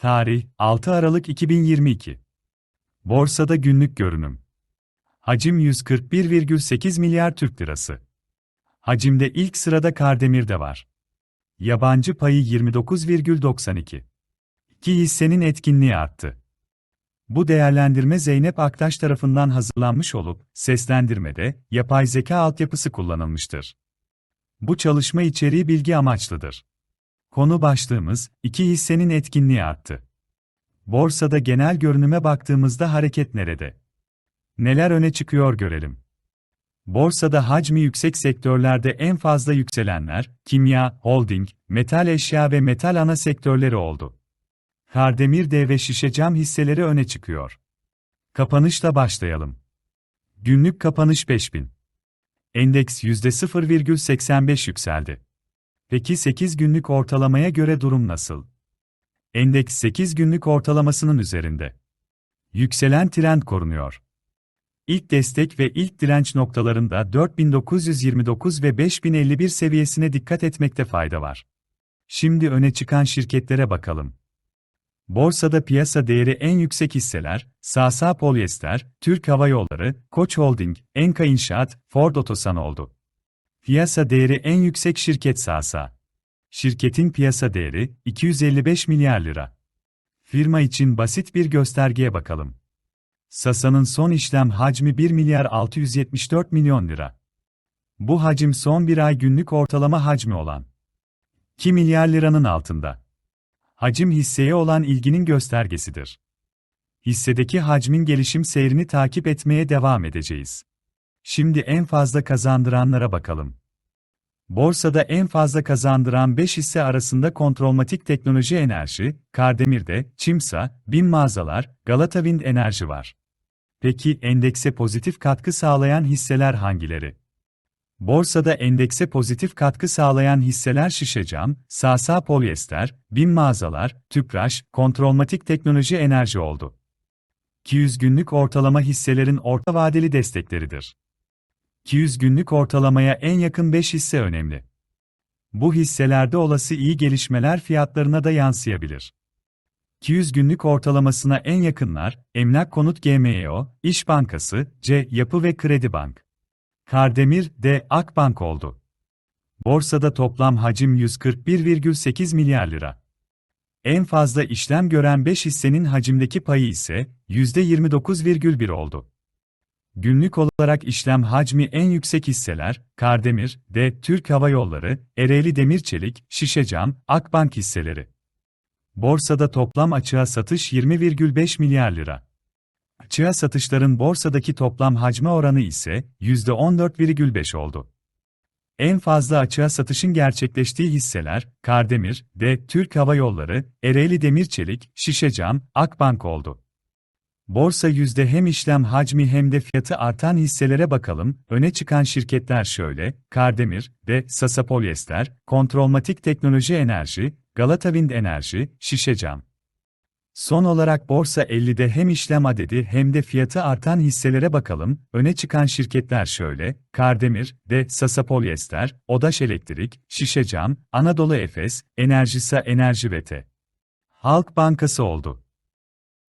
Tarih 6 Aralık 2022. Borsada günlük görünüm. Hacim 141,8 milyar Türk lirası. Hacimde ilk sırada Kardemir'de var. Yabancı payı 29,92. İki hissenin etkinliği arttı. Bu değerlendirme Zeynep Aktaş tarafından hazırlanmış olup, seslendirmede yapay zeka altyapısı kullanılmıştır. Bu çalışma içeriği bilgi amaçlıdır. Konu başlığımız, iki hissenin etkinliği arttı. Borsada genel görünüme baktığımızda hareket nerede? Neler öne çıkıyor görelim. Borsada hacmi yüksek sektörlerde en fazla yükselenler, kimya, holding, metal eşya ve metal ana sektörleri oldu. Kardemir dev ve şişe cam hisseleri öne çıkıyor. Kapanışla başlayalım. Günlük kapanış 5000. Endeks %0,85 yükseldi. Peki 8 günlük ortalamaya göre durum nasıl? Endeks 8 günlük ortalamasının üzerinde. Yükselen trend korunuyor. İlk destek ve ilk direnç noktalarında 4929 ve 5051 seviyesine dikkat etmekte fayda var. Şimdi öne çıkan şirketlere bakalım. Borsada piyasa değeri en yüksek hisseler, Sasa Polyester, Türk Hava Yolları, Koç Holding, Enka İnşaat, Ford Otosan oldu. Piyasa değeri en yüksek şirket Sasa. Şirketin piyasa değeri 255 milyar lira. Firma için basit bir göstergeye bakalım. Sasa'nın son işlem hacmi 1 milyar 674 milyon lira. Bu hacim son bir ay günlük ortalama hacmi olan 2 milyar liranın altında. Hacim hisseye olan ilginin göstergesidir. Hissedeki hacmin gelişim seyrini takip etmeye devam edeceğiz. Şimdi en fazla kazandıranlara bakalım. Borsada en fazla kazandıran 5 hisse arasında Kontrolmatik Teknoloji Enerji, Kardemir'de, Çimsa, BİM Mağazalar, Galata Wind Enerji var. Peki endekse pozitif katkı sağlayan hisseler hangileri? Borsada endekse pozitif katkı sağlayan hisseler Şişecam, Sasa Polyester, BİM Mağazalar, Tüpraş, Kontrolmatik Teknoloji Enerji oldu. 200 günlük ortalama hisselerin orta vadeli destekleridir. 200 günlük ortalamaya en yakın 5 hisse önemli. Bu hisselerde olası iyi gelişmeler fiyatlarına da yansıyabilir. 200 günlük ortalamasına en yakınlar, Emlak Konut GMO, İş Bankası, C Yapı ve Kredi Bank. Kardemir, D Akbank oldu. Borsada toplam hacim 141,8 milyar lira. En fazla işlem gören 5 hissenin hacimdeki payı ise %29,1 oldu. Günlük olarak işlem hacmi en yüksek hisseler, Kardemir, D, Türk Hava Yolları, Ereğli Demirçelik, Şişecam, Akbank hisseleri. Borsada toplam açığa satış 20,5 milyar lira. Açığa satışların borsadaki toplam hacmi oranı ise %14,5 oldu. En fazla açığa satışın gerçekleştiği hisseler, Kardemir, D, Türk Hava Yolları, Ereğli Demirçelik, Şişecam, Akbank oldu. Borsa yüzde hem işlem hacmi hem de fiyatı artan hisselere bakalım. Öne çıkan şirketler şöyle: Kardemir, D, Sasa Polyester, Kontrolmatik Teknoloji Enerji, Galata Wind Enerji, Şişecam. Son olarak Borsa 50'de hem işlem adedi hem de fiyatı artan hisselere bakalım. Öne çıkan şirketler şöyle: Kardemir, D, Sasa Polyester, Odaş Elektrik, Şişecam, Anadolu Efes, Enerjisa Enerji ve T. Halk Bankası oldu.